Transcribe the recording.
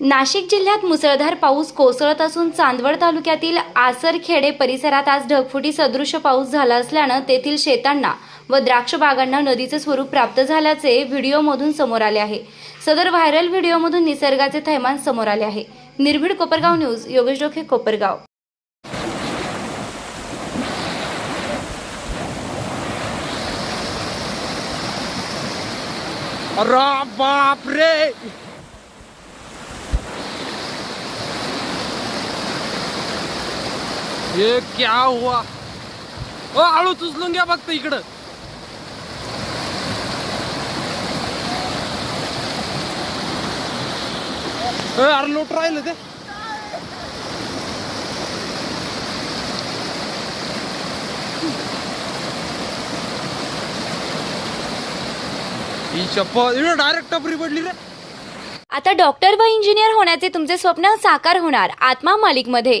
नाशिक जिल्ह्यात मुसळधार पाऊस कोसळत असून चांदवड तालुक्यातील आसरखेडे परिसरात आज ढगफुटी सदृश पाऊस झाला असल्यानं तेथील शेतांना व द्राक्ष बागांना नदीचे स्वरूप प्राप्त झाल्याचे व्हिडिओमधून समोर आले आहे. सदर व्हायरल व्हिडिओमधून निसर्गाचे थैमान समोर आले आहे. निर्भीड कोपरगाव न्यूज योगेश डोखे कोपरगाव. रे हे क्या हुआ? ओ आळू उचलून घ्या फक्त इकडं. अरे लोट राहिलं ते. ही चप्पल डायरेक्ट टपरी पडली रे. आता डॉक्टर व इंजिनियर होण्याचे तुमचे स्वप्न साकार होणार आत्मा मालिकमध्ये